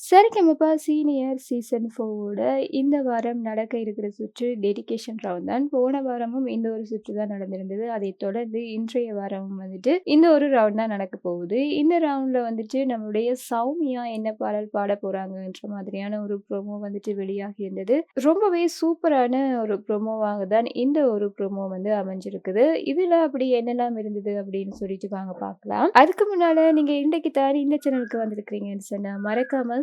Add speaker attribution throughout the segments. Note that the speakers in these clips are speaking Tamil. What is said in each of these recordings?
Speaker 1: சரிகமபா சீனியர் சீசன் ஃபோவோட இந்த வாரம் நடக்க இருக்கிற சுற்று டெடிகேஷன் ரவுண்ட் தான். போன வாரமும் இந்த ஒரு சுற்று தான் நடந்திருந்தது. அதை தொடர்ந்து இன்றைய வாரமும் வந்துட்டு இந்த ஒரு ரவுண்ட் தான் நடக்க போகுது. இந்த ரவுண்ட்ல வந்துட்டு நம்மளுடைய சௌமியா என்ன பாடல் பாட போறாங்கன்ற மாதிரியான ஒரு ப்ரோமோ வந்துட்டு வெளியாகி இருந்தது. ரொம்பவே சூப்பரான ஒரு ப்ரோமோவாக தான் இந்த ஒரு ப்ரோமோ வந்து அமைஞ்சிருக்குது. இதுல அப்படி என்னெல்லாம் இருந்தது அப்படின்னு சொல்லிட்டு வாங்க பார்க்கலாம். அதுக்கு முன்னால நீங்க இன்றைக்கு தான் இந்த சேனலுக்கு வந்திருக்கிறீங்கன்னு சொன்னா மறக்காம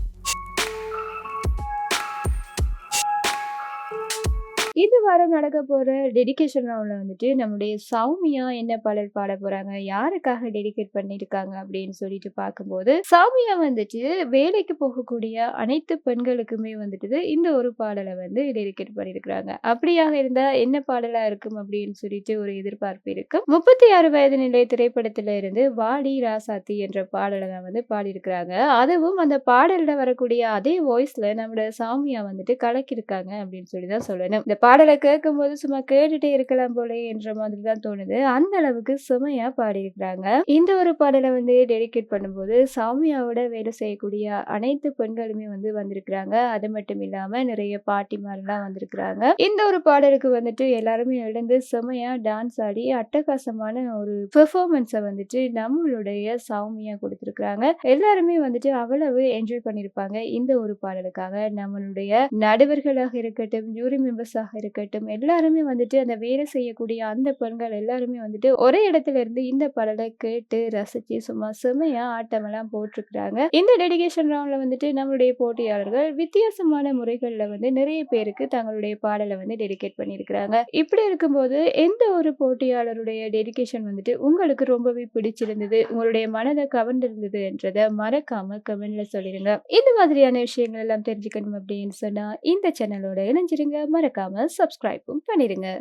Speaker 1: இந்த வாரம் நடக்க போற டெடிக்கேஷன் ரவுண்ட்ல வந்துட்டு நம்முடைய சௌமியா என்ன பாடல் பாட போறாங்க, யாருக்காக டெடிகேட் பண்ணியிருக்காங்க அப்படின்னு சொல்லிட்டு பார்க்கும்போது, சௌமியா வந்துட்டு வேலைக்கு போகக்கூடிய அனைத்து பெண்களுக்குமே வந்துட்டு இந்த ஒரு பாடலை வந்து டெடிகேட் பண்ணிருக்கிறாங்க அப்படியாக இருந்தா என்ன பாடலா இருக்கும் அப்படின்னு சொல்லிட்டு ஒரு எதிர்பார்ப்பு இருக்கு. 36 வயது நிலை திரைப்படத்துல இருந்து வாடி ராசாத்தி என்ற பாடலை தான் வந்து பாடியிருக்கிறாங்க. அதுவும் அந்த பாடல்ல வரக்கூடிய அதே வாய்ஸ்ல நம்மளோட சாமியா வந்துட்டு கலக்கியிருக்காங்க அப்படின்னு சொல்லி தான் சொல்லணும். இந்த பாடலை கேட்கும்போது சும்மா கேட்டுட்டே இருக்கலாம் போலே என்ற மாதிரி தான் தோணுது. அந்த அளவுக்கு சுமையா பாடியிருக்கிறாங்க. இந்த ஒரு பாடலை வந்து டெடிகேட் பண்ணும்போது சாமியாவோட வேலை செய்யக்கூடிய அனைத்து பெண்களுமே வந்து வந்திருக்கிறாங்க. அது மட்டும் இல்லாம நிறைய பாட்டிமார்லாம் வந்திருக்கிறாங்க. இந்த ஒரு பாடலுக்கு வந்துட்டு எல்லாருமே எழுந்து செமையா டான்ஸ் ஆடி அட்டகாசமான ஒரு பெர்ஃபார்மன்ஸை வந்துட்டு நம்மளுடைய சௌமியா கொடுத்துருக்குறாங்க எல்லாருமே வந்துட்டு அவ்வளவு என்ஜாய் பண்ணியிருப்பாங்க. இந்த ஒரு பாடலுக்காக நம்மளுடைய நடுவர்களாக இருக்கட்டும், ஜூரி மெம்பர்ஸாக இருக்கட்டும், எல்லாருமே வந்துட்டு அந்த வேலை செய்யக்கூடிய அந்த பெண்கள் எல்லாருமே வந்துட்டு ஒரே இடத்துல இருந்து இந்த பாடலை கேட்டு ரசிச்சு சும்மா செமையா ஆட்டமெல்லாம் போட்டிருக்கிறாங்க. இந்த டெடிகேஷன் ரவுண்ட்ல வந்துட்டு நம்மளுடைய போட்டியாளர்கள் வித்தியாசமான முறைகள்ல வந்து நிறைய பேருக்கு தங்களுடைய பாடலை வந்து டெடிகேட் பண்ணியிருக்கிறாங்க. இப்படி இருக்கும்போது எந்த ஒரு போட்டியாளருடைய டெடிகேஷன் வந்துட்டு உங்களுக்கு ரொம்பவே பிடிச்சிருந்தது, உங்களுடைய மனதை கவர்ந்திருந்தது என்றத மறக்காம கமெண்ட்ல சொல்லிருங்க. இந்த மாதிரியான விஷயங்கள் எல்லாம் தெரிஞ்சுக்கணும் அப்படின்னு சொன்னா இந்த சேனலோட இணைஞ்சிருங்க. மறக்காம சப்ஸ்கிரைபும் பண்ணிருங்க.